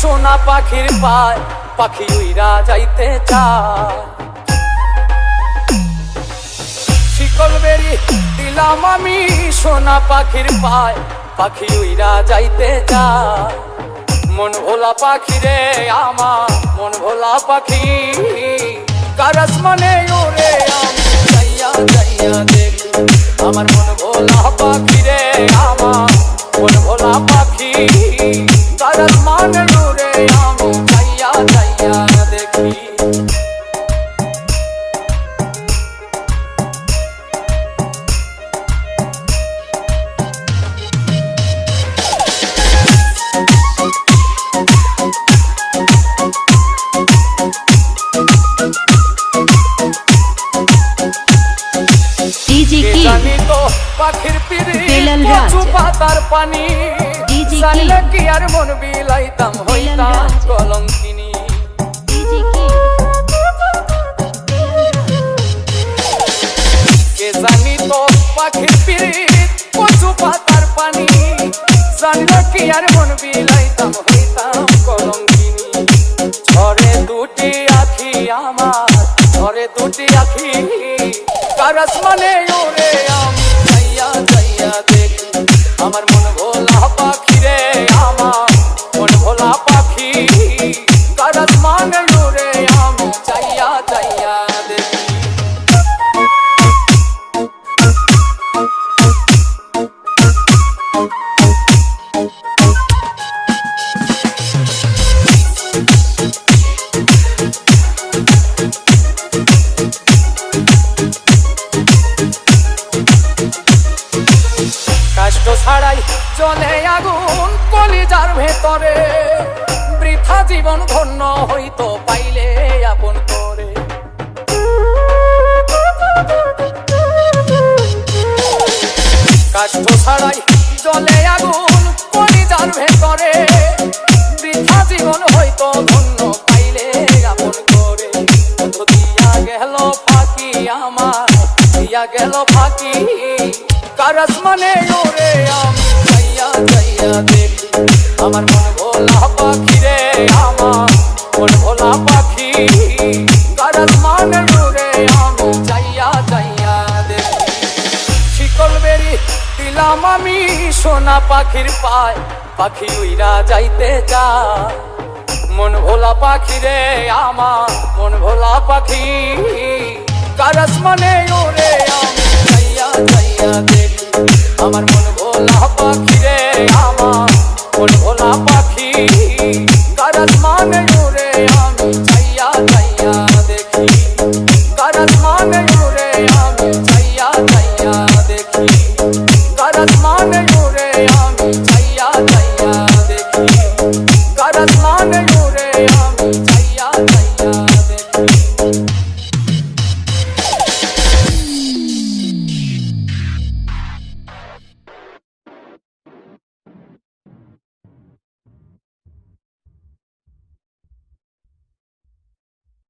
সোনা পাখির পায়, পাখি উইরা যাইতে চায়। শিকল বেরি দিলাম আমি সোনা পাখির পায়, পাখি উইরা যাইতে চায়। মন ভোলা পাখি রে আমার, মন ভোলা পাখি। কারাস মানে ওরে আমি। যাইয়া যাইয়া দেখি, আমার মন ভোলা পাখি রে আমার, মন ভোলা পাখি। কারাস মানে ওরে আমি যাইয়া জানলে কি? আর মন বিলাইতাম হইতাম। কলঙ্কিনী কি? জানি তো পাখির পিড়ি কচু পাতার পানি। জানলে কি আর মন বিলাইতাম হইতাম কলঙ্কিনী ঝরে দুটি আখি আমার ঝরে দুটি আখি। কারাস মানে ওরে আমি ছাড়াই চলে আগুন কলিজার ভেতরে। বৃথা জীবন ধন্য হইতো পাইলে আপন করে। কাষ্ঠ ছাড়াই জলে আগুন কলিজার ভেতরে। দিয়া গেল ফাঁকি। কারাস মানে ওরে আমি। যাইয়া যাইয়া দেখি, আমার মন ভোলা পাখি রে আমার। মন ভোলা পাখি, কারাস মানে ওরে আমি। যাইয়া যাইয়া দেখি। শিকল বেরি দিলাম আমি সোনা পাখির পায়। পাখি উইরা যাইতে মন ভোলা পাখি রে আমার, মন ভোলা পাখি। কারাস মানে ওরে আমি